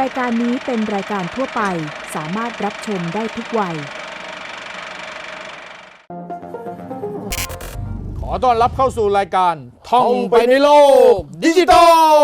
รายการนี้เป็นรายการทั่วไปสามารถรับชมได้ทุกวัย ขอต้อนรับเข้าสู่รายการท่องไปในโลก ดิจิทัล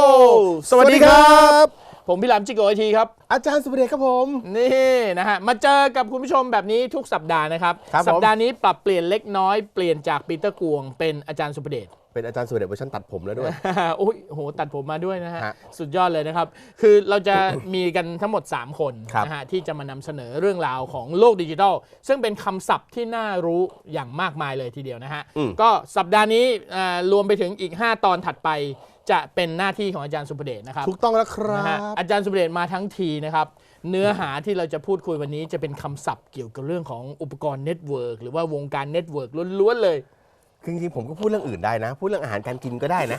สวัสดีครับ ผมพี่หลามจิโกไอทีครับ อาจารย์สุประเดชครับผม นี่นะฮะ มาเจอกับคุณผู้ชมแบบนี้ทุกสัปดาห์นะครับ ครับผม สัปดาห์นี้ปรับเปลี่ยนเล็กน้อยเปลี่ยนจากปีเตอร์กวงเป็นอาจารย์สุประเดช เป็นอาจารย์สุประเดชเวอร์ชันตัดผมแล้วด้วย โอ้ยโหตัดผมมาด้วยนะฮะ ฮะสุดยอดเลยนะครับ คือเราจะ มีกันทั้งหมด 3 คนครับ นะฮะที่จะมานำเสนอเรื่องราวของโลกดิจิทัล ซึ่งเป็นคำศัพท์ที่น่ารู้อย่างมากมายเลยทีเดียวนะฮะอืมก็สัปดาห์นี้อ่ารวมไปถึงอีก 5 ตอนถัดไปจะเป็นหน้าที่ของอาจารย์สุประเดชนะครับ ถูกต้องแล้วครันะฮะบ อาจารย์สุประเดชมาทั้งทีนะครับ เนื้อหาที่เราจะพูดคุยวันนี้จะเป็นคำศัพท์เกี่ยวกับเรื่องของอุปกรณ์เน็ตเวิร์กหรือว่าวงการเน็ตเวิร์กล้วนๆเลย คือจริงๆผมก็พูดเรื่องอื่นได้นะ พูดเรื่องอาหารการกินก็ได้นะ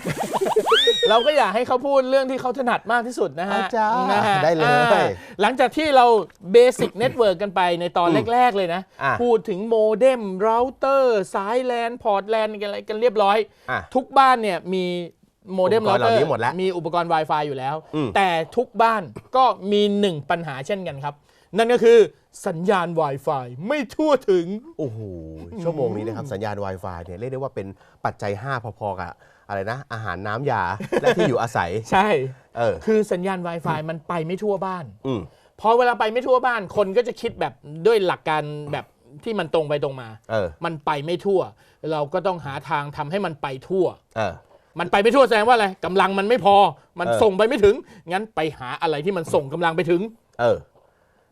เราก็อยากให้เขาพูดเรื่องที่เขาถนัดมากที่สุดนะฮะอาจารย์นะฮะได้เลยอ่าหลังจากที่เราเบสิกเน็ตเวิร์กกันไปในตอนแรก ๆ เลยนะ อะพูดถึงโมเด็มเราเตอร์สายแลนพอร์ตแลนอะไรกันเรียบร้อย อะทุกบ้านเนี่ยมีโมเด็มอุปกเรารณ์เตอเหล่าร์นี้หมดแล้วมีอุปกรณ์ Wi-Fi อยู่แล้ว อืม แต่ทุกบ้านก็มีหนึ่งปัญหาเช่นกันครับ นั่นก็คือ สัญญาณ Wi-Fi ไม่ทั่วถึง โอ้โห ชั่วโมงนี้นะครับ สัญญาณ Wi-Fi เนี่ยเรียกได้ว่าเป็นปัจจัย 5 พอๆกับอะไรนะ อาหารน้ำยา และที่อยู่อาศัย ใช่ เออ คือสัญญาณ Wi-Fi มันไปไม่ทั่วบ้าน อืม พอเวลาไปไม่ทั่วบ้าน คนก็จะคิดแบบด้วยหลักการแบบที่มันตรงไปตรงมา เออ มันไปไม่ทั่ว เราก็ต้องหาทางทำให้มันไปทั่ว เออ มันไปไม่ทั่วแสดงว่าอะไรกำลังมันไม่พอ มันเออ ส่งไปไม่ถึง งั้นไปหาอะไรที่มันส่งกำลังไปถึง เออ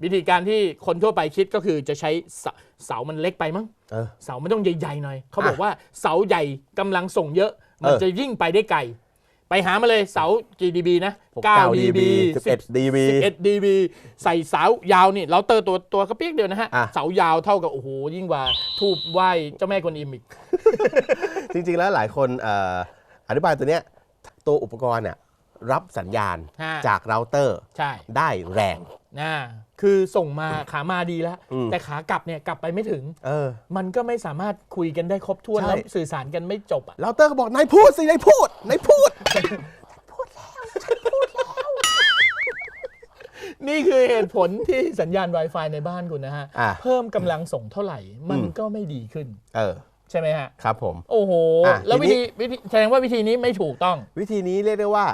วิธีการที่คนทั่วไปคิดก็คือจะใช้เสาเสามันเล็กไปมั้งเออ เสามันต้องใหญ่ๆหน่อยเขาอะบอกว่าเสาใหญ่กำลังส่งเยอะ มันเออ จะยิ่งไปได้ไกลไปหามาเลยเสากี่ dB นะ9 dB 11 dB 11 dB ใส่เสายาวนี่เราเตอร์ตัวตัวกระเปียกเดียวนะฮะ อะ เสายาวเท่ากับ โอ้โห ยิ่งกว่าทูบไหว้เจ้าแม่กวนอิมอีก จริงๆแล้วหลายคนเอ่ออธิบายตัวเนี้ยตัวอุปกรณ์เนี่ยรับสัญญาณฮะ จากเราเตอร์ใช่ ได้แรง นะคือส่งมาขามาดีแล้ว อืม แต่ขากลับเนี่ยกลับไปไม่ถึง เออ มันก็ไม่สามารถคุยกันได้ครบถ้วนใช่ แล้วสื่อสารกันไม่จบอะ เราเตอร์ก็บอกนายพูดสินายพูดนายพูด นี่คือเหตุผลที่สัญญาณ Wi-Fi ในบ้านคุณนะฮะ อะ เพิ่มกำลังส่งเท่าไหร่ มันอืมก็ไม่ดีขึ้น เออ ใช่ไหมฮะ ครับผม โอ้โห อะแล้วทีวินี้ ธีวิธีแสดงว่าวิธีนี้ไม่ถูกต้อง วิธีนี้เรียกได้ว่า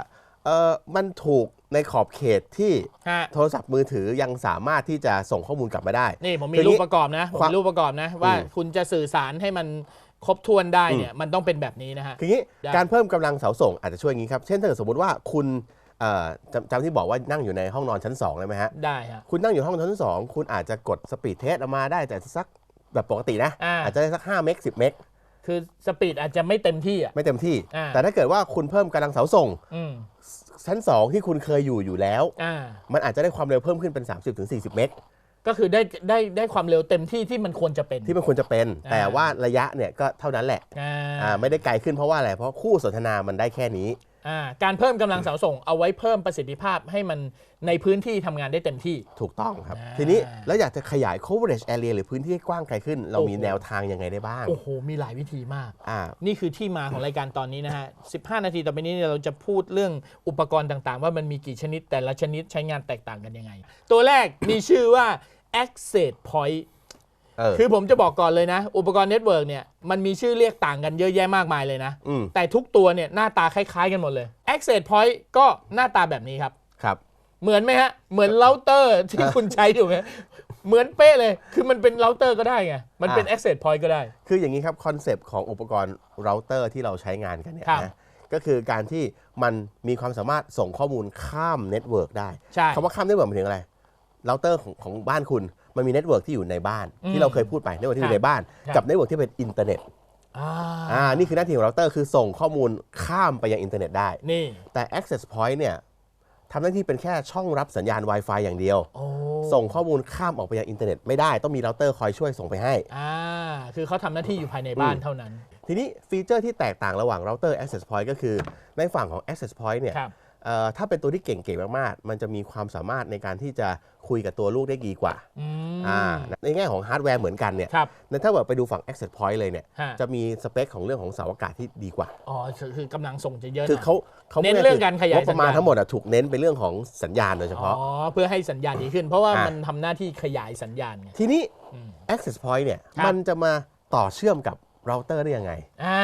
เออมันถูก ในขอบเขตที่ฮะ โทรศัพท์มือถือยังสามารถที่จะส่งข้อมูลกลับมาได้ นี่ผมมีคือรูงี้ปประกอบนะผมความมีรูปประกอบนะ ว่าอืม คุณจะสื่อสารให้มันครบถ้วนได้เนี่ยมันต้องเป็นแบบนี้นะฮะ คืองี้ได้ การเพิ่มกำลังเสาส่งอาจจะช่วยอย่างนี้ครับ เช่นถ้าเกิดสมมติว่าคุณเอ่อจำจำที่บอกว่านั่งอยู่ในห้องนอนชั้น2เลยไหมฮะ ได้ฮะ คุณนั่งอยู่ห้องนอนชั้นสองคุณอาจจะกดสปีดเทสออกมาได้แต่สักแบบปกตินะอ่าอาจจะได้สัก5เมก10เมกคือสปีดอาจจะไม่เต็มที่อะ ไม่เต็มที่ อ่า แต่ถ้าเกิดว่าคุณเพิ่มกำลังเสาส่ง อืม ชั้น 2 ที่คุณเคยอยู่อยู่แล้ว อ่า มันอาจจะได้ความเร็วเพิ่มขึ้นเป็น 30-40 เมกก็คือได้ได้ได้ความเร็วเต็มที่ที่มันควรจะเป็น ที่มันควรจะเป็น อ่า แต่ว่าระยะเนี่ยก็เท่านั้นแหละอ่าอ่าไม่ได้ไกลขึ้นเพราะว่าอะไรเพราะคู่สนทนามันได้แค่นี้ อ่าการเพิ่มกำลังเสาส่งเอาไว้เพิ่มประสิทธิภาพให้มันในพื้นที่ทำงานได้เต็มที่ ถูกต้องครับ อ่า ทีนี้แล้วอยากจะขยาย coverage area หรือพื้นที่ให้กว้างไกลขึ้น เรามีโอ้โหแนวทางยังไงได้บ้างโอ้โห มีหลายวิธีมาก อ่า นี่คือที่มาของรายการตอนนี้นะฮะ 15 นาทีต่อไปนี้เนี่ยเราจะพูดเรื่องอุปกรณ์ต่างๆ ว่ามันมีกี่ชนิดแต่ละชนิดใช้งานแตกต่างกันยังไง ตัวแรกมีชื่อว่า access point เออ คือผมจะบอกก่อนเลยนะ อุปกรณ์เน็ตเวิร์กเนี่ยมันมีชื่อเรียกต่างกันเยอะแยะมากมายเลยนะ อืมแต่ทุกตัวเนี่ยหน้าตาคล้ายๆกันหมดเลย access point ก็หน้าตาแบบนี้ครับ ครับ เหมือนไหมฮะ เหมือนเราเตอร์ที่คุณใช้อยู่ไหมเหมือนเป๊ะเลย คือมันเป็นเราเตอร์ก็ได้ไง มันเป็น อะ access point ก็ได้ คืออย่างนี้ครับคอนเซปต์ของอุปกรณ์เราเตอร์ที่เราใช้งานกันเนี่ยครับ นะก็คือการที่มันมีความสามารถส่งข้อมูลข้ามเน็ตเวิร์กได้ใช่ คำว่าข้ามเน็ตเวิร์กหมายถึงอะไรเราเตอร์ของของบ้านคุณ มันมีเน็ตเวิร์กที่อยู่ในบ้านอืมที่เราเคยพูดไปเน็ตเวิร์กที่อครัยู่บในบ้านครับกับเน็ตเวิร์กที่เป็นอินเทอร์เน็ตอ่าอ่านี่คือหน้าที่ของเราเตอร์คือส่งข้อมูลข้ามไปยังอินเทอร์เน็ตได้นี่แต่ access point เนี่ยทำหน้าที่เป็นแค่ช่องรับสัญญาณ Wi-Fi อย่างเดียวโอ้ส่งข้อมูลข้ามออกไปยังอินเทอร์เน็ตไม่ได้ต้องมีเราเตอร์คอยช่วยส่งไปให้อ่าคือเขาทำหน้าที่อยู่ภายในบ้านอืมเท่านั้น ทีนี้ฟีเจอร์ที่แตกต่างระหว่างเราเตอร์ access point ก็คือในฝั่งของ access point เนี่ยครับเอ่อ ถ้าเป็นตัวที่เก่งๆมากๆ มันจะมีความสามารถในการที่จะคุยกับตัวลูกได้ดีกว่าอืมอ่าในแง่ของฮาร์ดแวร์เหมือนกันเนี่ยครับในถ้าแบบไปดูฝั่ง access point เลยเนี่ยฮะจะมีสเปคของเรื่องของเสาอากาศที่ดีกว่า อ๋อ คือคือกำลังส่งจะเยอะหคือน่อยเขาเขาเน้นเรื่องการขยายงบประมาณสัญญาณทั้งหมดอะถูกเน้นไปเรื่องของสัญญาณโดยเฉพาะ อ๋อ เพื่อให้สัญญาณดีขึ้น เพราะว่าอะมันทำหน้าที่ขยายสัญญาณไงทีนี้อืม access point เนี่ยครับมันจะมาต่อเชื่อมกับเราเตอร์ได้ยังไง อ่า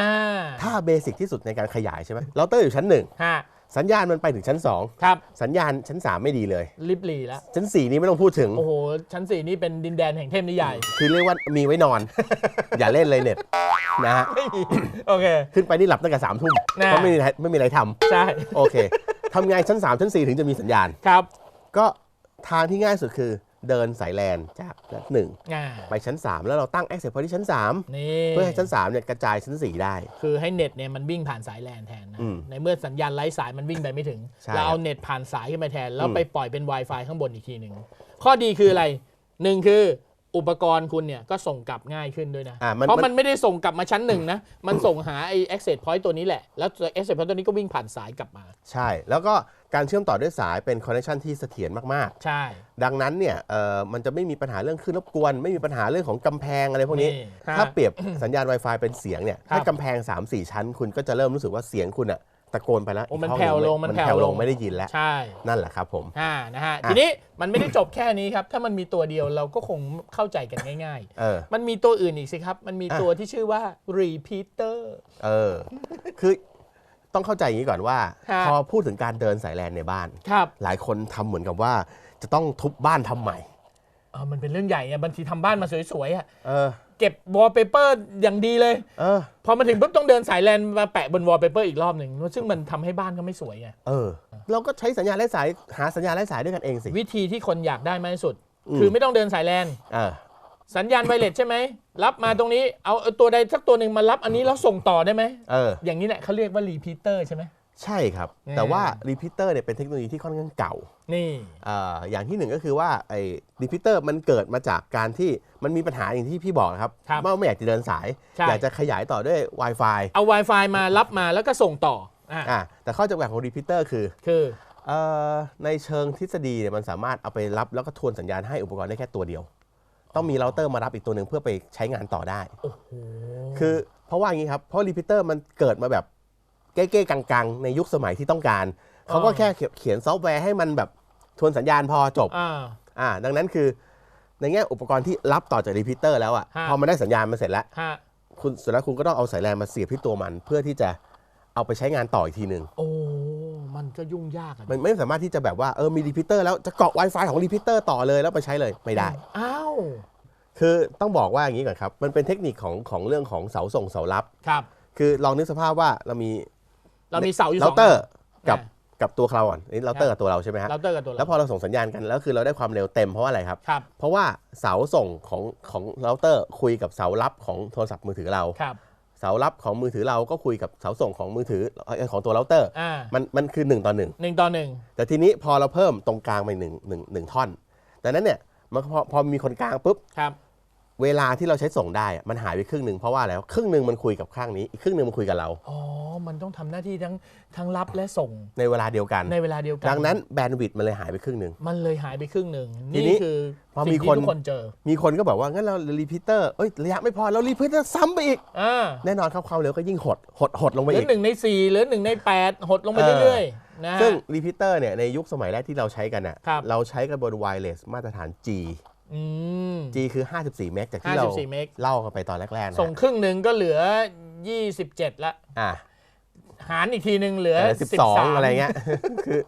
ถ้าเบสิกที่สุดในการขยายใช่ไหมเราเตอร์อยู่ชั้นหนึ่งฮะสัญญาณมันไปถึงชั้นครับ2สัญญาณชั้น 3 ไม่ดีเลยลิบลีแล้ว ชั้น 4 นี้ไม่ต้องพูดถึง โอ้โห ชั้นสี่นี่เป็นดินแดนแห่งเทพนิยาย คือเรียกว่ามีไว้นอน อย่าเล่นเลยเน็ตนะฮะไม่มีโอเค ขึ้นไปนี่หลับตั้งแต่สามทุ่มแน่เพราะไม่มีอะไรไม่มีอะไรทใช่ำโอเคทำไงชั้น 3 ชั้น 4 ถึงจะมีสัญญาณ ครับ ก็ทางที่ง่ายสุดคือ เดินสายแลนจากชั้นหนึ่งอ่าไปชั้น 3 แล้วเราตั้ง access point ที่ชั้น 3 นี่เพื่อให้ชั้น3เนี่ยกระจายชั้น 4 ได้ คือให้เน็ตเนี่ยมันวิ่งผ่านสายแลนแทนนะอืมในเมื่อสัญญาณไร้สายมันวิ่งไปไม่ถึง ใช่เราเอาเน็ตผ่านสายขึ้นไปแทน แล้วอืม ไปปล่อยเป็น Wi-Fi ข้างบนอีกทีหนึ่งข้อดีคืออะไรหนึ่งคืออุปกรณ์คุณเนี่ยก็ส่งกลับง่ายขึ้นด้วยนะ อะมันเพราะมัมันนไม่ได้ส่งกลับมาชั้นหนึ่งนะ มันส่งหาไอ้ access point ตัวนี้แหละ แล้ว access point ตัวนี้ก็วิ่งผ่านสายกลับมา ใช่ แล้วก็ การเชื่อมต่อด้วยสายเป็นคอนเนคชันที่เสถียรมากใช่ๆดังนั้นเนี่ยเอ่อมันจะไม่มีปัญหาเรื่องคลื่นรบกวน ไม่มีปัญหาเรื่องของกำแพงอะไรพวกนี้ นี่ฮะถ้าเปรียบ สัญญาณ Wi-Fi เป็นเสียงเนี่ยครับถ้ากำแพง 3-4 ชั้น คุณก็จะเริ่มรู้สึกว่าเสียงคุณอะตะโกนไปแล้วโอ้มันกห้แผ่วลงหมันมันแผ่วแผ่วลลง งไม่ได้ยินแล้ว ใช่นั่นแหละครับผม อ่านะฮะอะทีนี้มันไม่ได้จบแค่นี้ครับ ถ้ามันมีตัวเดียวเราก็คงเข้าใจกันง่าย เออ ๆ มันมีตัวอื่นอีกสิครับ มันมีอะตัวที่ชื่อว่า repeater เออ คือ ต้องเข้าใจอย่างนี้ก่อนว่า ฮะ พอพูดถึงการเดินสายแลนในบ้าน ครับหลายคนทำเหมือนกับว่าจะต้องทุบบ้านทำใหม่ เออมันเป็นเรื่องใหญ่ไงบางทีทำบ้านมาสวยๆอะเออ เก็บ wallpaper อย่างดีเลย เออ พอมาถึงปุ๊บต้องเดินสายแลนมาแปะบน wallpaper อีกรอบหนึ่งซึ่งมันทำให้บ้านก็ไม่สวยไงเออ เราก็ใช้สัญญาณไร้สายหาสัญญาณไร้สายด้วยกันเองสิ วิธีที่คนอยากได้มากที่สุด อืม คือไม่ต้องเดินสายแลนเออ สัญญาณไวเลสใช่ไหมรับมาตรงนี้เอาเอาตัวใดสักตัวหนึ่งมารับอันนี้แล้วส่งต่อได้ไหมเออ อย่างนี้แหละเขาเรียกว่า repeater ใช่ไหม ใช่ครับ อืม แต่ว่ารีพิเตอร์เนี่ยเป็นเทคโนโลยีที่ค่อนข้างเก่านี่ อ่าอย่างที่หนึ่งก็คือว่าไอ้รีพิเตอร์มันเกิดมาจากการที่มันมีปัญหาอย่างที่พี่บอกครับครับว่าไม่อยากจะเดินสาย ใช่ อยากจะขยายต่อด้วย Wi-Fi เอา Wi-Fi มารับมาแล้วก็ส่งต่ออะอ่าแต่ข้อจำกัดของรีพิเตอร์คือคือเอ่อในเชิงทฤษฎีเนี่ยมันสามารถเอาไปรับแล้วก็ทวนสัญญาณให้อุปกรณ์ได้แค่ตัวเดียว ต้องมีเราเตอร์มารับอีกตัวหนึ่งเพื่อไปใช้งานต่อได้โอ้โหคือเพราะว่าอย่างนี้ครับเพราะรีพิเตอร์มันเกิดมาแบบเก้ๆกังๆ ในยุคสมัยที่ต้องการ เขาก็แค่เขียนซอฟต์แวร์ให้มันแบบทวนสัญญาณพอจบอ่าอ่าดังนั้นคือ ในแง่อุปกรณ์ที่รับต่อจากรีพิเตอร์แล้วอะฮะพอมันได้สัญญาณมาเสร็จแล้วฮะคุณเสร็จแล้วคุณก็ต้องเอาสายแลนมาเสียบที่ตัวมัน เพื่อที่จะเอาไปใช้งานต่ออีกทีหนึ่งโอ้ มันก็ยุ่งยากอะมันไม่สามารถที่จะแบบว่าเออมีรีพิเตอร์แล้วจะเกาะ Wi-Fi ของรีพิเตอร์ต่อเลยแล้วไปใช้เลยไม่ได้ อ้าวคือต้องบอกว่าอย่างนี้ก่อนครับ มันเป็นเทคนิคของของเรื่องของเสาส่งเสารับ ครับ คือลองนึกสภาพว่าเรามีเรามีเสาอยู่สเราองเตอร์กับอ่กับตัวเราก่อนนี่เราเตอร์กับตัวเราใช่ไหมฮะเราเตอร์กับตัวแล้วพอเราส่งสัญญาณกันแล้วคือเราได้ความเร็วเต็มเพราะว่าอะไรครับ ครับ เพราะว่าเสาส่งของของเราเตอร์คุยกับเสารับของโทรศัพท์มือถือเรา ครับ เสารับของมือถือเราก็คุยกับเสาส่งของมือถือเอ่อของตัวเราเตอร์ อ่ามันมันคือ 1 ต่อ1หนึ่งต่อหนึ่งแต่ทีนี้พอเราเพิ่มตรงกลางไปหนึ่งหนึ่งหนึ่งท่อน ดังนั้นเนี่ยมันพอพอมีคนกลางปุ๊บ ครับ เวลาที่เราใช้ส่งได้อะมันหายไปครึ่งหนึ่งเพราะว่าอะไรครึ่งหนึ่งมันคุยกับข้างนี้อีกครึ่งหนึ่งมันคุยกับเรา อ๋อ มันต้องทำหน้าที่ทั้งทั้งรับและส่งในเวลาเดียวกัน ในเวลาเดียวกันดังนั้นแบนด์วิดต์มันเลยหายไปครึ่งหนึ่ง มันเลยหายไปครึ่งหนึ่งทีนี้นี่คือพอสิ่งมีที่คน ทุกคนเจอมีคนก็บอกว่า งั้นเรารีพิเตอร์เอ้ยระยะไม่พอเรารีพิเตอร์ซ้ำไปอีก อ่าแน่นอนครับความเร็วก็ยิ่งหดหดหดลงเหไปลืออีกหนึ่งในสี่เหลือหนึ่งในแปดหดลงไปเออ เรื่อยๆนะฮะ ซึ่งรีพิเตอร์เนี่ยในยุคสมัยแรกที่เราใช้กันอะครับ เราใช้กันบนไวเลสมาตรฐาน G อืม G คือ 54 เมกจากที่เรา54เมก เล่ากันไปตอนแรกๆนะส่งครึ่งหนึ่งก็เหลือ 27 ละ อะ หารอีกทีหนึ่งเหลือ สิบสอง13 อะไรเงี้ย คือ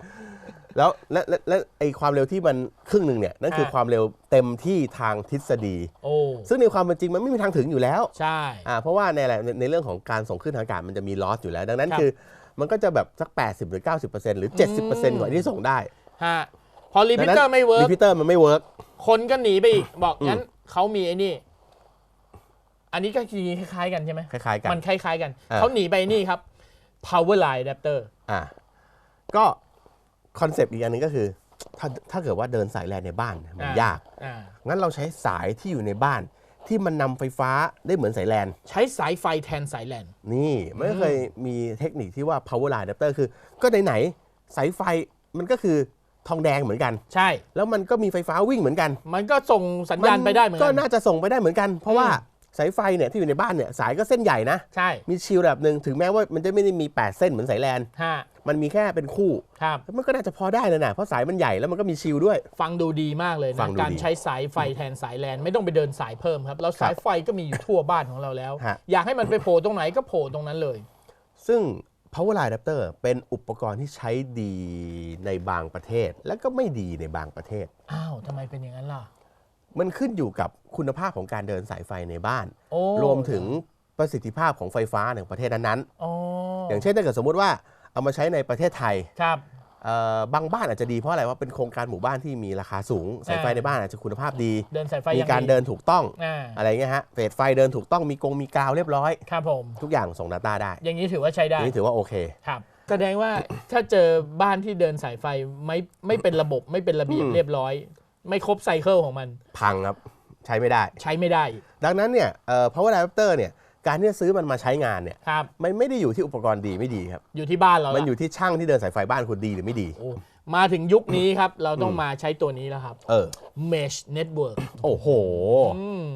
แล้วและและและไอความเร็วที่มันครึ่งหนึ่งเนี่ยนั่นคือฮะความเร็วเต็มที่ทางทฤษฎี โอ้ ซึ่งในความเป็นจริงมันไม่มีทางถึงอยู่แล้วใช่ อ่าเพราะว่าในอะไรในในเรื่องของการส่งขึ้นทางอากาศมันจะมีลอสอยู่แล้ว ดังนั้นครับ คือ มันก็จะแบบสัก 80 หรือ 90%หรือ 70%กว่าที่ส่งได้ ฮะ พอรีพิเตอร์ไม่เวิร์รีกพิเตอร์มันไม่เวิร์กคนก็หนีไปอีกบอกอืมงั้นเขามีไอ้นี่อันนี้ก็คล้ายๆกันใช่ไหมคล้ายๆกันมันคล้ายๆกันอ่าเขาหนีไปนี่ครับ power line adapter อ่าก็คอนเซปต์อีกอันหนึงก็คือ ถ้าถ้าเกิดว่าเดินสายแลนในบ้านมันอ่ายยากอ่างั้นเราใช้สายที่อยู่ในบ้านที่มันนำไฟฟ้าได้เหมือนสายแลนใช้สายไฟแทนสายแลนนี่ไม่เคยมีเทคนิคที่ว่า power line adapter คือ ก็ไหนๆสายไฟมันก็คือ ทองแดงเหมือนกัน ใช่ แล้วมันก็มีไฟฟ้าวิ่งเหมือนกัน มันก็ส่งสัญญาณไปได้เหมือนก็กันน่าจะส่งไปได้เหมือนกัน เพราะว่าอืมสายไฟเนี่ยที่อยู่ในบ้านเนี่ยสายก็เส้นใหญ่นะ ใช่ มีชิลระดับหนึ่งถึงแม้ว่ามันจะไม่ได้มี 8 เส้นเหมือนสายแลนฮะมันมีแค่เป็นคู่ครับแล้วมันก็น่าจะพอได้เลยนะเพราะสายมันใหญ่แล้วมันก็มีชิลด้วย ฟังดูดีมากเลยฟันะงดูดีการใช้สายไฟแทนสายแลนไม่ต้องไปเดินสายเพิ่มครับแล้วสายไฟก็มีอยู่ทั่วบ้านของเราแล้วฮะอยากให้มันไปโผล่ตรงไหนก็โผล่ตรงนั้นเลย ซึ่ง power line adapter เป็นอุปกรณ์ที่ใช้ดีในบางประเทศ และก็ไม่ดีในบางประเทศ อ้าวทำไมเป็นอย่างนั้นล่ะ มันขึ้นอยู่กับคุณภาพของการเดินสายไฟในบ้าน โอ้ รวมถึงประสิทธิภาพของไฟฟ้าในประเทศนั้นอ๋อๆออย่างเช่นถ้าเกิดสมมุติว่าเอามาใช้ในประเทศไทย ครับเอ่อ บางบ้านอาจจะดีเพราะอะไรว่าเป็นโครงการหมู่บ้านที่มีราคาสูงสายไฟอ่าในบ้านอาจจะคุณภาพดี เดินสายไฟมีอย่างการเดินถูกต้องอ่าอะไรเงี้ยฮะเฟสไฟเดินถูกต้องมีกงมีกาวเรียบร้อยครับผมทุกอย่างส่ง Data ได้ อย่างนี้ถือว่าใช้ได้อันนี้ถือว่าโอเคครับแสดงว่าถ้าเจอบ้านที่เดินสายไฟไม่ไม่เป็นระบบไม่เป็นระเบียบอืมเรียบร้อย ไม่ครบไซเคิลของมัน พังครับใช้ไม่ได้ใช้ไม่ได้ ดังนั้นเนี่ยเอ่อ power adapter เนี่ย การที่จะซื้อมันมาใช้งานเนี่ยครับมันไม่ได้อยู่ที่อุปกรณ์ดีไม่ดีครับ อยู่ที่บ้านเรามันละอยู่ที่ช่างที่เดินสายไฟบ้านคุณดีหรือไม่ดีโอ้มาถึงยุคนี้ครับ เราต้องมาใช้ตัวนี้แล้วครับ เออ Mesh Network โอ้โหอืม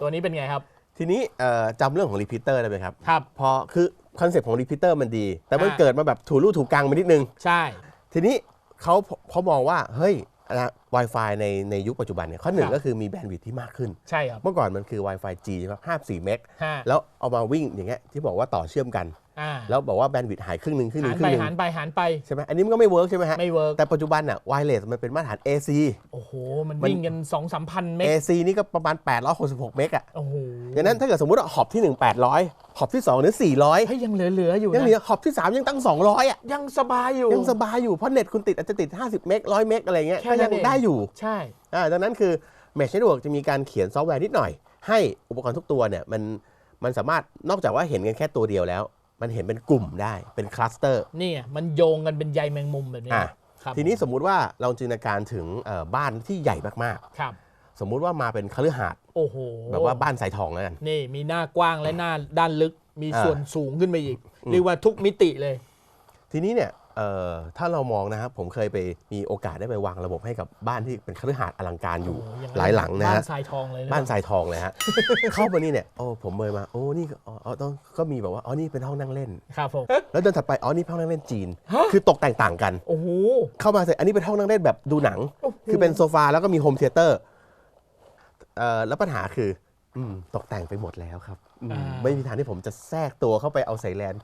ตัวนี้เป็นไงครับ ทีนี้เอ่อจำเรื่องของ repeater ได้ไหมครับครับพอคือคอนเซ็ปต์ของ repeater มันดี แต่มันอ่าเกิดมาแบบถูรูถูกกังไปนิดนึง ใช่ ทีนี้เขาเขามองว่าเฮ้ย นะ Wi-Fi ในในยุคปัจจุบันเนี่ยข้อหนึ่คงรับก็คือมีแบนด์วิดที่มากขึ้น ใช่ครับ เมื่อก่อนมันคือ Wi-Fi G ใช่ไหมห้าสี่เมก ฮะ แล้วเอามาวิ่งอย่างเงี้ยที่บอกว่าต่อเชื่อมกัน อ่าแล้วบอกว่าแบนด์วิดหายครึ่งหนึ่งครึ่งหหานึ่รงครึ่ไปงหนึ่งหารไปหารไปใช่ไหมอันนี้มันก็ไม่เวิร์กใช่ไหมฮะไม่เวิร์กแต่ปัจจุบันอะไวเลสมันเป็นมาตรฐาน AC โอ้โห มันมันวิ่งกันสองสามพันเมก AC นี่ก็ประมาณ 866 เมกอะโอ้โหดังนั้นถ้าเกิดสมมติว่าหอบที่ 1 800หอบที่2เนี่ย400 เฮ้ยยังเหลือ ๆ อยู่ยังนะเหลือหอบที่ 3 ยังตั้ง 200อะยังสบายอยู่ ยังสบายอยู่เพราะเน็ตคุณติดอาจจะติด 50 เมก100 เมกอะไรเงี้ยแค่ก็นั้ยันงเอง ได้อยู่ใช่ อ่าดังนั้นคือ Mesh Network จะมีการเขียนซอฟต์แวร์นิดหน่อย ให้อุปกรณ์ทุกตัวเนี่ยมันมันสามารถนอกจากว่าเห็นกันแค่ตัวเดียวแล้ว มันเห็นเป็นกลุ่มได้เป็นคลัสเตอร์นี่ไงมันโยงกันเป็นใยแมงมุมแบบนี้อะครับทีนี้สมมุติว่าเราจินตนาการถึงเอ่อบ้านที่ใหญ่มากครับ ๆ สมมุติว่ามาเป็นคฤหาสน์โอ้โหแบบว่าบ้านสายทองแล้วกัน นี่มีหน้ากว้างและหน้าด้านลึกมีอ่า ส่วนสูงขึ้นไปอีกอืมเรียกว่าทุกมิติเลย ทีนี้เนี่ย เอ่อถ้าเรามองนะครับผมเคยไปมีโอกาสได้ไปวางระบบให้กับบ้านที่เป็นคฤหาสน์อลังการอยู่โอ้โอย่างหลายหลังนะบ้าฮะนทรายทองเลยนะบ้านทรายทองเลยฮะ เข้ามานี่เนี่ยโอ้ผมเลยมาโอ้นี่ก็อ๋ออ๋อต้องก็มีแบบว่าอ๋อนี่เป็นห้องนั่งเล่น ครับผม แล้วเดินถัดไปอ๋อนี่ห้องนั่งเล่นจีน ฮะ คือตกแต่งต่างกัน โอ้โห เข้ามาเสร็จอันนี้เป็นห้องนั่งเล่นแบบดูหนัง โอ้โห คือเป็นโซฟาแล้วก็มีโฮมเทเตอร์เอ่อแล้วปัญหาคืออืมตกแต่งไปหมดแล้วครับอืมไม่มีทางที่ผมจะแทรกตัวเข้าไปเอาสายแลน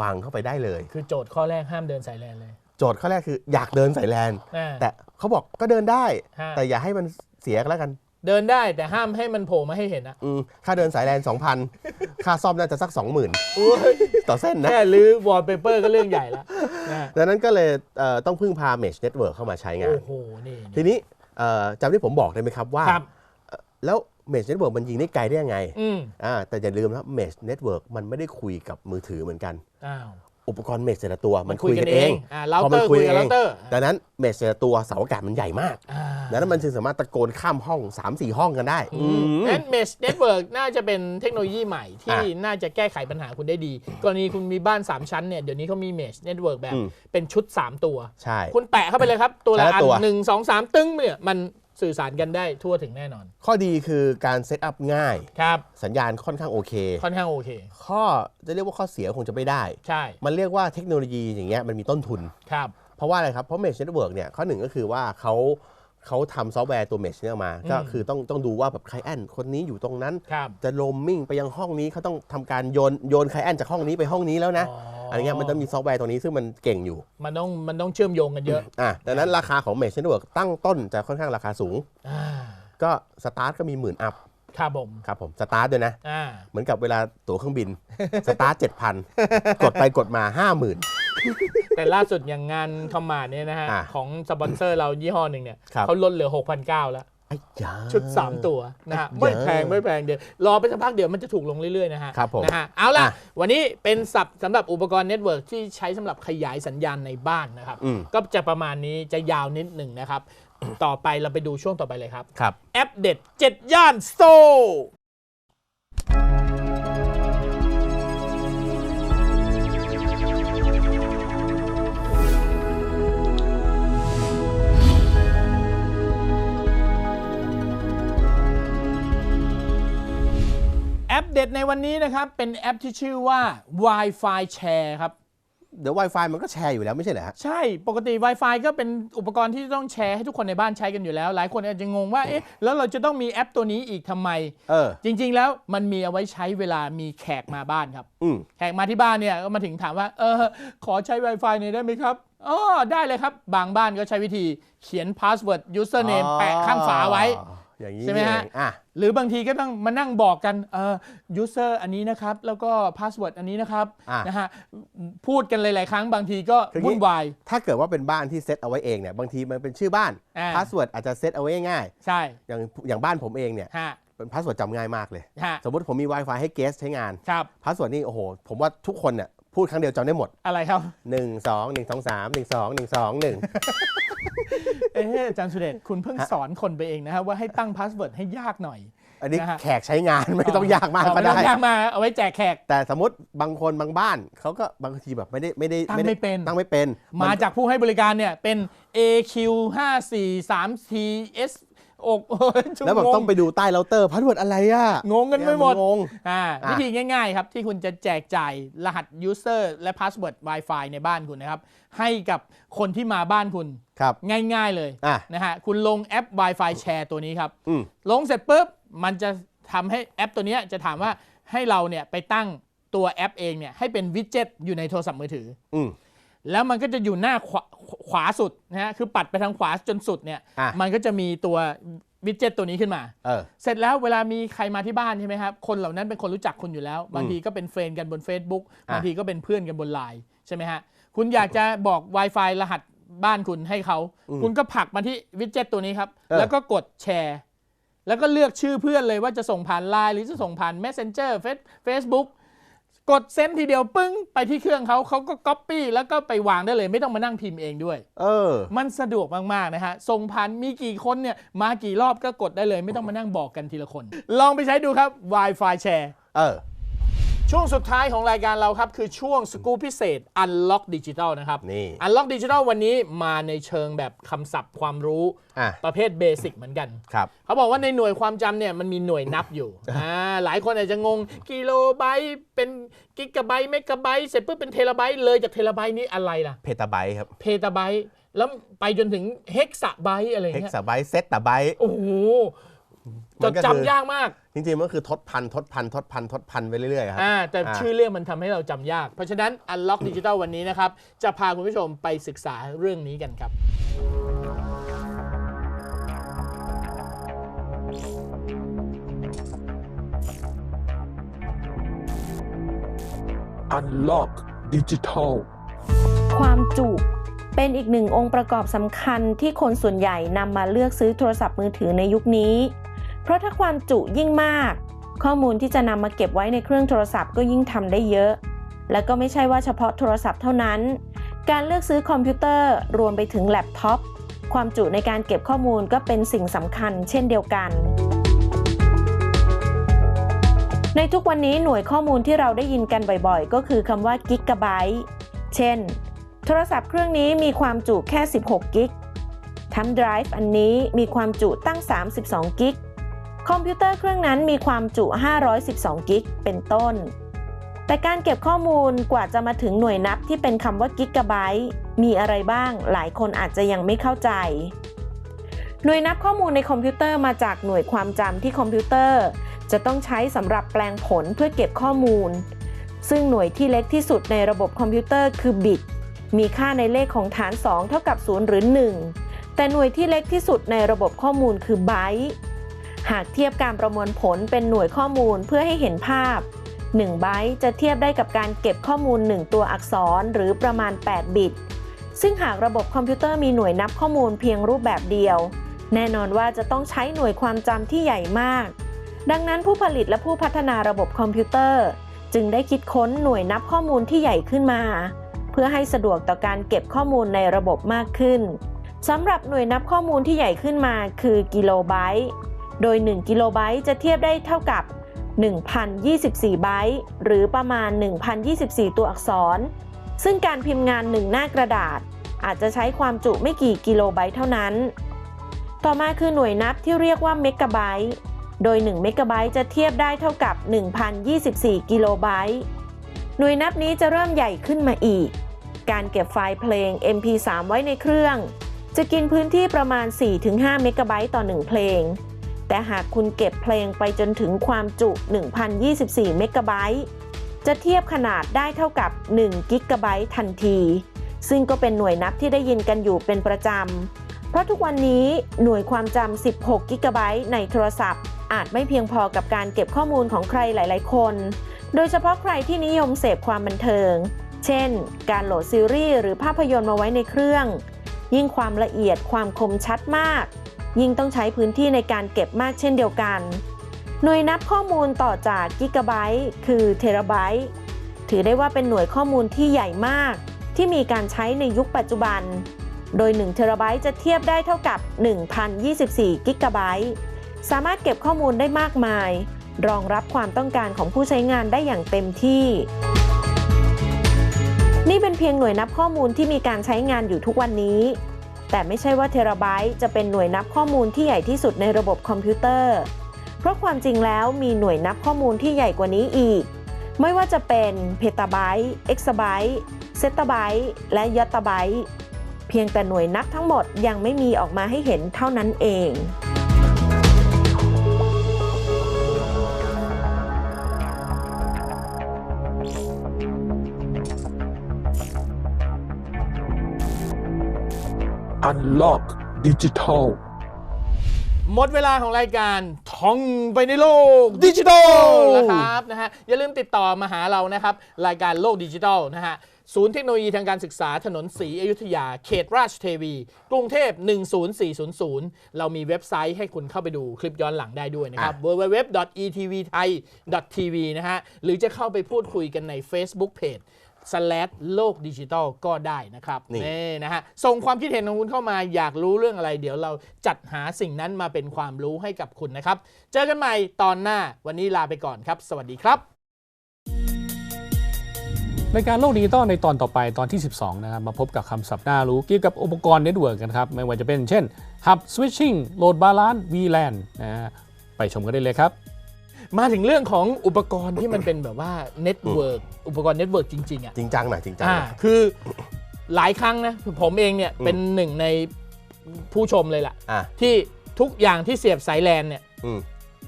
วางเข้าไปได้เลย คือโจทย์ข้อแรกห้ามเดินสายแลนเลย โจทย์ข้อแรกคืออยากเดินสายแลนอ่า แต่เขาบอกก็เดินได้ ฮะแต่อย่าให้มันเสียกันแล้วกันเดินได้แต่ห้ามให้มันโผล่มาให้เห็นอะอืมค่าเดินสายแลน2,000 ค่าซ่อมน่าจะสัก 20,000 ต่อเส้นนะ แค่รื้อวอลเปเปอร์ก็เรื่องใหญ่แล้วนะดังนั้นก็เลยเอ่อต้องพึ่งพา Mesh Network เข้ามาใช้งาน โอ้โหนี่ทีนี้เอ่อจำที่ผมบอกได้ไหมครับว่า ครับ แล้ว Mesh Network มันยิงได้ไกลได้ยังไงอืมอ่าแต่อย่าลืมนะ Mesh Network มันไม่ได้คุยกับมือถือเหมือนกัน อ้าวอุปกรณ์ Mesh แต่ละตัวมันคุคุยยกักันนเอเองงอ่าเราพอเตมัอร์คุคุยยกับเอเรางเตอร์ดังนั้น Mesh แต่ละตัวเสาอากาศมันใหญ่มากอ่าดังนั้นมันจึงสามารถตะโกนข้ามห้อง 3-4 ห้องกันได้อืมอืมงั้น Mesh Network น่าจะเป็นเทคโนโลยีใหม่ที่อะน่าจะแก้ไขปัญหาคุณได้ดี กรณีคุณมีบ้าน 3 ชั้นเนี่ยเดี๋ยวนี้เขามี Mesh Network แบบอืม เป็นชุด 3 ตัว ใช่ คุณแปะเข้าไปเลยครับ ตัวละแต่ละอันตัว หนึ่งสองสามตึ้งเนี่ยมัน สื่อสารกันได้ทั่วถึงแน่นอน ข้อดีคือการเซตอัพง่าย ครับ สัญญาณค่อนข้างโอเค ค่อนข้างโอเค ข้อจะเรียกว่าข้อเสียคงจะไม่ได้ ใช่ มันเรียกว่าเทคโนโลยีอย่างเงี้ยมันมีต้นทุน ครับ เพราะว่าอะไรครับ เพราะ Mesh Network เนี่ยข้อหนึ่งก็คือว่าเขา เขาทำซอฟต์แวร์ตัว Mesh เนี่ยมา ก็อืมคือต้องต้องดูว่าแบบไคลแอนคนนี้อยู่ตรงนั้น ครับ จะโรมมิ่งไปยังห้องนี้เขาต้องทำการโยนโยนไคลแอนจากห้องนี้ไปห้องนี้แล้วนะอะไรเงี้ยมันต้องมีซอฟต์แวร์ตัวนี้ซึ่งมันเก่งอยู่มันต้องมันต้องเชื่อมโยงกันเยอะอะดังนั้นราคาของ Mesh Network ตั้งต้นจะค่อนข้างราคาสูง อ่าก็สตาร์ทก็มีหมื่นอัพครับผมครับผมสตาร์ทด้วยนะ อ่าเหมือนกับเวลาตั๋วเครื่องบิน สตาร์ทเจ็ดพันกดไปกดมาห้าหมื่น แต่ล่าสุดอย่างงานคอมมานด์เนี่ยนะฮะ อะของสปอนเซอร์เรายี่ห้อหนึ่งเนี่ยครับ เขาลดเหลือ 6,900 แล้ว ไอ้ยา ชุด 3 ตัวนะฮะเยอะไม่แพง ไม่แพงเดี๋ยวรอไปสักพักเดี๋ยวมันจะถูกลงเรื่อยๆนะฮะครับผมนะฮะเอาล่ะ อะวันนี้เป็นสับสำหรับอุปกรณ์เน็ตเวิร์กที่ใช้สำหรับขยายสัญญาณในบ้านนะครับ อืม ก็จะประมาณนี้จะยาวนิดหนึ่งนะครับ ต่อไปเราไปดูช่วงต่อไปเลยครับ ครับ แอปเด็ด 7 ย่านโซ เด็ดในวันนี้นะครับ เป็นแอปที่ชื่อว่า Wi-Fi Share ครับ เดี๋ยว Wi-Fi มันก็แชร์อยู่แล้วไม่ใช่เหรอฮะ ใช่ปกติ Wi-Fi ก็เป็นอุปกรณ์ที่ต้องแชร์ให้ทุกคนในบ้านใช้กันอยู่แล้ว หลายคนอาจจะงงว่าเอ๊ะแล้วเราจะต้องมีแอปตัวนี้อีกทำไม เออ จริง ๆ แล้วมันมีเอาไว้ใช้เวลามีแขกมาบ้านครับ อืม แขกมาที่บ้านเนี่ยก็มาถึงถามว่า เออ ขอใช้ Wi-Fi หน่อยได้ไหมครับอ๋อได้เลยครับ บางบ้านก็ใช้วิธีเขียน password username แปะข้างฝาไว้ อ ย่างนี้ใช่ไหมฮะนี่เองอะ หรือบางทีก็ต้องมานั่งบอกกันเออ user อันนี้นะครับ แล้วก็ password อันนี้นะครับอะนะฮะพูดกันหลาย ๆ ครั้งบางทีก็คืออย่างนี้ วุ่นวาย ถ้าเกิดว่าเป็นบ้านที่เซตเอาไว้เองเนี่ยบางทีมันเป็นชื่อบ้านอ่า พาสเวิร์ดอาจจะเซตเอาไว้ง่ายใช่ๆอย่างอย่างบ้านผมเองเนี่ยฮะเป็นพาสเวิร์ดจำง่ายมากเลย ฮะสมมติผมมี Wi-Fi ให้เกสใช้งานครับ พาสเวิร์ดนี่โอ้โหผมว่าทุกคนเนี่ย พูดครั้งเดียวจำได้หมดอะไรครับ1 2 1 2 3 1 2 1 2 1เอ๊ะอาจารย์สุเดชคุณเพิ่งสอนคนไปเองนะครับว่าให้ตั้งพาสเวิร์ดให้ยากหน่อย อันนี้นะฮะ แขกใช้งานไม่ต้องยากมากอ๋อก็ไม่ต้ได้องยากมาเอาไว้แจกแขก แต่สมมติบางคนบางบ้านเขาก็บางทีแบบไม่ได้ไม่ได้ตั้งไม่เป็น ตั้งไม่เป็นมานจากผู้ให้บริการเนี่ยเป็น AQ 5 4 3 T S อกโอ้ยชั่แล้วแบบงต้องไปดูใต้เราเตอร์พาสเวิร์ดอะไรอะงงกันไปหมดงงอ่าอะวิธีง่ายๆครับ ที่คุณจะแจกจ่ายรหัส user และ password Wi-Fi ในบ้านคุณนะครับ ให้กับคนที่มาบ้านคุณครับง่าย ๆเลยอะนะฮะคุณลงแอป Wi-Fi Share ตัวนี้ครับอืมลงเสร็จปุ๊บมันจะทำให้แอปตัวเนี้ยจะถามว่าให้เราเนี่ยไปตั้งตัวแอปเองเนี่ยให้เป็นวิดเจ็ตอยู่ในโทรศัพท์มือถืออืม แล้วมันก็จะอยู่หน้าขวาขวาสุดนะฮะคือปัดไปทางขวาจนสุดเนี่ย อะ มันก็จะมีตัววิดเจ็ตตัวนี้ขึ้นมา เออ เสร็จแล้วเวลามีใครมาที่บ้านใช่ไหมครับ คนเหล่านั้นเป็นคนรู้จักคุณอยู่แล้ว บางทีก็เป็นเฟรนด์กันบน Facebook อะบางทีก็เป็นเพื่อนกันบนไลน์ใช่ไหมฮะ คุณอยากจะบอก Wi-Fi รหัสบ้านคุณให้เขา คุณก็ผลักมาที่วิดเจ็ตตัวนี้ครับ เออ แล้วก็กดแชร์ แล้วก็เลือกชื่อเพื่อนเลยว่าจะส่งผ่านไลน์หรือจะส่งผ่าน Messenger Face- Facebook กดเซ็นทีเดียวปึ้งไปที่เครื่องเขาเขาก็ก๊อปปี้แล้วก็ไปวางได้เลย ไม่ต้องมานั่งพิมพ์เองด้วย เออ มันสะดวกมาก ๆ นะฮะส่งผ่านมีกี่คนเนี่ย มากี่รอบก็กดได้เลย ไม่ต้องมานั่งบอกกันทีละคน ลองไปใช้ดูครับ Wi-Fi Share เออ ช่วงสุดท้ายของรายการเราครับ คือช่วงสกู๊ปพิเศษ Unlock Digital นะครับ นี่ Unlock Digital วันนี้มาในเชิงแบบคำศัพท์ความรู้อะ ประเภทเบสิกเหมือนกัน ครับ เขาบอกว่าในหน่วยความจำเนี่ยมันมีหน่วยนับอยู่ อ่าหลายคนอาจจะงงกิโลไบต์เป็นกิกะไบต์เมกะไบต์เสร็จปุ๊บเป็นเทราไบต์เลยจากเทราไบต์นี้อะไรล่ะ เพตาไบต์ครับ เพตาไบต์แล้วไปจนถึงเฮกซาไบต์อะไรเฮกเงี้ยซาไบต์เซตตาไบต์โอ้โห จมัดนก็คือจำยากมากจริงๆมันก็คือทดพันทดพันทดพันทดพันไปเรื่อยๆครับอ่าแต่อ่าชื่อเรื่องมันทำให้เราจำยาก เพราะฉะนั้น Unlock Digital วันนี้นะครับ จะพาคุณผู้ชมไปศึกษาเรื่องนี้กันครับ Unlock Digital ความจุเป็นอีกหนึ่งองค์ประกอบสำคัญที่คนส่วนใหญ่นำมาเลือกซื้อโทรศัพท์มือถือในยุคนี้ เพราะถ้าความจุยิ่งมาก ข้อมูลที่จะนำมาเก็บไว้ในเครื่องโทรศัพท์ก็ยิ่งทำได้เยอะ และก็ไม่ใช่ว่าเฉพาะโทรศัพท์เท่านั้น การเลือกซื้อคอมพิวเตอร์รวมไปถึงแล็ปท็อปความจุในการเก็บข้อมูลก็เป็นสิ่งสำคัญเช่นเดียวกัน ในทุกวันนี้หน่วยข้อมูลที่เราได้ยินกันบ่อยๆ ก็คือคำว่ากิกะไบต์เช่น โทรศัพท์เครื่องนี้มีความจุแค่ 16 กิกทัมไดรฟ์อันนี้มีความจุตั้ง 32 กิก คอมพิวเตอร์เครื่องนั้นมีความจุ 512 กิก เป็นต้น แต่การเก็บข้อมูลกว่าจะมาถึงหน่วยนับที่เป็นคำว่ากิกะไบต์มีอะไรบ้าง หลายคนอาจจะยังไม่เข้าใจ หน่วยนับข้อมูลในคอมพิวเตอร์มาจากหน่วยความจำที่คอมพิวเตอร์ จะต้องใช้สำหรับแปลงผลเพื่อเก็บข้อมูล ซึ่งหน่วยที่เล็กที่สุดในระบบคอมพิวเตอร์คือบิต มีค่าในเลขของฐาน 2 เท่ากับ 0 หรือ 1 แต่หน่วยที่เล็กที่สุดในระบบข้อมูลคือไบต์ หากเทียบการประมวลผลเป็นหน่วยข้อมูลเพื่อให้เห็นภาพ 1 ไบต์จะเทียบได้กับการเก็บข้อมูล 1 ตัวอักษรหรือประมาณ 8 บิต ซึ่งหากระบบคอมพิวเตอร์มีหน่วยนับข้อมูลเพียงรูปแบบเดียว แน่นอนว่าจะต้องใช้หน่วยความจำที่ใหญ่มาก ดังนั้นผู้ผลิตและผู้พัฒนาระบบคอมพิวเตอร์ จึงได้คิดค้นหน่วยนับข้อมูลที่ใหญ่ขึ้นมา เพื่อให้สะดวกต่อการเก็บข้อมูลในระบบมากขึ้นสำหรับหน่วยนับข้อมูลที่ใหญ่ขึ้นมาคือกิโลไบต์ โดย 1 กิโลไบต์จะเทียบได้เท่ากับ 1,024 ไบต์หรือประมาณ 1,024 ตัวอักษร ซึ่งการพิมพ์งาน 1 หน้ากระดาษ อาจจะใช้ความจุไม่กี่กิโลไบต์เท่านั้น ต่อมาคือหน่วยนับที่เรียกว่าเมกะไบต์โดย 1 เมกะไบต์จะเทียบได้เท่ากับ 1,024 กิโลไบต์หน่วยนับนี้จะเริ่มใหญ่ขึ้นมาอีก การเก็บไฟล์เพลง MP3 ไว้ในเครื่อง จะกินพื้นที่ประมาณ 4-5 เมกะไบต์ต่อ 1 เพลง แต่หากคุณเก็บเพลงไปจนถึงความจุ 1,024 เมกะไบต์จะเทียบขนาดได้เท่ากับ 1 กิกะไบต์ทันที ซึ่งก็เป็นหน่วยนับที่ได้ยินกันอยู่เป็นประจำ เพราะทุกวันนี้หน่วยความจำ 16 กิกะไบต์ในโทรศัพท์ อาจไม่เพียงพอกับการเก็บข้อมูลของใครหลาย ๆ คน โดยเฉพาะใครที่นิยมเสพความบันเทิง เช่น การโหลดซีรีส์หรือภาพยนตร์มาไว้ในเครื่อง ยิ่งความละเอียดความคมชัดมาก ยิ่งต้องใช้พื้นที่ในการเก็บมากเช่นเดียวกัน หน่วยนับข้อมูลต่อจากกิกะไบต์คือเทราไบต์ถือได้ว่าเป็นหน่วยข้อมูลที่ใหญ่มาก ที่มีการใช้ในยุคปัจจุบัน โดย1เทราไบต์จะเทียบได้เท่ากับ 1,024 กิกะไบต์สามารถเก็บข้อมูลได้มากมาย รองรับความต้องการของผู้ใช้งานได้อย่างเต็มที่ นี่เป็นเพียงหน่วยนับข้อมูลที่มีการใช้งานอยู่ทุกวันนี้ แต่ไม่ใช่ว่าเทราไบต์จะเป็นหน่วยนับข้อมูลที่ใหญ่ที่สุดในระบบคอมพิวเตอร์ เพราะความจริงแล้วมีหน่วยนับข้อมูลที่ใหญ่กว่านี้อีก ไม่ว่าจะเป็นเพตาไบต์เอ็กซาไบต์เซตาไบต์และยอตตาไบต์เพียงแต่หน่วยนับทั้งหมดยังไม่มีออกมาให้เห็นเท่านั้นเอง Unlock Digital หมดเวลาของรายการท่องไปในโลกดิจิทัลแล้วครับนะฮะอย่าลืมติดต่อมาหาเรานะครับ รายการโลกดิจิทัลนะฮะศูนย์เทคโนโลยีทางการศึกษาถนนศรีอยุธยา เขตราชเทวี กรุงเทพ 10400 เรามีเว็บไซต์ให้คุณเข้าไปดูคลิปย้อนหลังได้ด้วยนะครับ www.etvthai.tv นะฮะ หรือจะเข้าไปพูดคุยกันใน Facebook Page สแลดโลกดิจิทัลก็ได้นะครับนี่นี่นะฮะส่งความคิดเห็นของคุณเข้ามาอยากรู้เรื่องอะไร เดี๋ยวเราจัดหาสิ่งนั้นมาเป็นความรู้ให้กับคุณนะครับ เจอกันใหม่ตอนหน้าวันนี้ลาไปก่อนครับ สวัสดีครับรายการโลกดิจิตอลในตอนต่อไปตอนที่ 12 นะครับ มาพบกับคำศัพท์น่ารู้เกี่ยวกับอุปกรณ์เน็ตเวิร์กกันครับ ไม่ว่าจะเป็นเช่น Hub Switching Load Balance VLAN นะฮะไปชมกันได้เลยครับ มาถึงเรื่องของอุปกรณ์ที่มันเป็นแบบว่าเน็ตเวิร์กอุปกรณ์เน็ตเวิร์กจริงๆอะจริงจังหน่อยจริงจังอ่าหน่อย คือหลายครั้งนะผมเองเนี่ยอืมเป็นหนึ่งในผู้ชมเลยล่ะ อะที่ทุกอย่างที่เสียบสายแลนเนี่ย อืม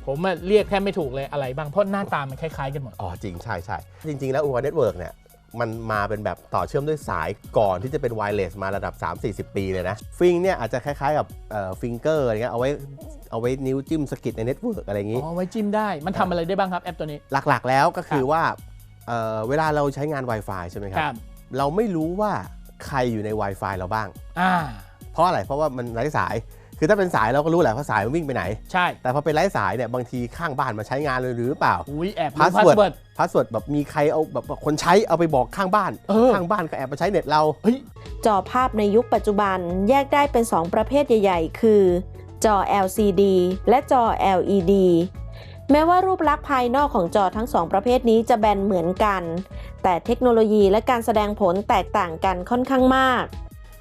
ผมอะเรียกแทบไม่ถูกเลยอะไรบ้างเพราะหน้าตามันคล้ายๆกันหมด อ๋อจริงใช่ใช่จริง ๆ แล้วอุปกรณ์เน็ตเวิร์กเนี่ย มันมาเป็นแบบต่อเชื่อมด้วยสายก่อนที่จะเป็นไวเลสมาระดับ 3-40 ปีเลยนะ ฟิงเนี่ยอาจจะคล้ายๆกับฟิงเกอร์อะไรเงี้ยเอาไว้เอาไว้นิ้วจิ้มสะกิดในเน็ตเวิร์กอะไรอย่างงี้อ๋อไว้จิ้มได้มันทำอะไรได้บ้างครับแอปตัวนี้ หลักๆแล้วก็คืครับอว่าเอ่อเวลาเราใช้งาน Wi-Fi ใช่ไหมคครัรับบเราไม่รู้ว่าใครอยู่ใน Wi-Fi เราบ้างอ่าเพราะอะไรเพราะว่ามันไร้สาย คือถ้าเป็นสายเราก็รู้แหละว่าสายมันวิ่งไปไหน ใช่ แต่พอเป็นไร้สายเนี่ยบางทีข้างบ้านมาใช้งานเลยหรือเปล่าอุ้ยแอบพาสพาสเวิร์ดเวิร์ดพาสเวิร์ดแบบมีใครเอาแบบคนใช้เอาไปบอกข้างบ้านเออข้างบ้านก็แอบมาใช้เน็ตเราเฮ้ยจอภาพในยุคปัจจุบันแยกได้เป็น 2 ประเภทใหญ่ ๆ คือ จอ LCD และจอ LED แม้ว่ารูปลักษณ์ภายนอกของจอทั้ง2ประเภทนี้จะแบนเหมือนกัน แต่เทคโนโลยีและการแสดงผลแตกต่างกันค่อนข้างมาก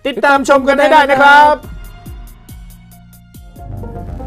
ติดตามชมกันได้ได้นะครับ Thank you.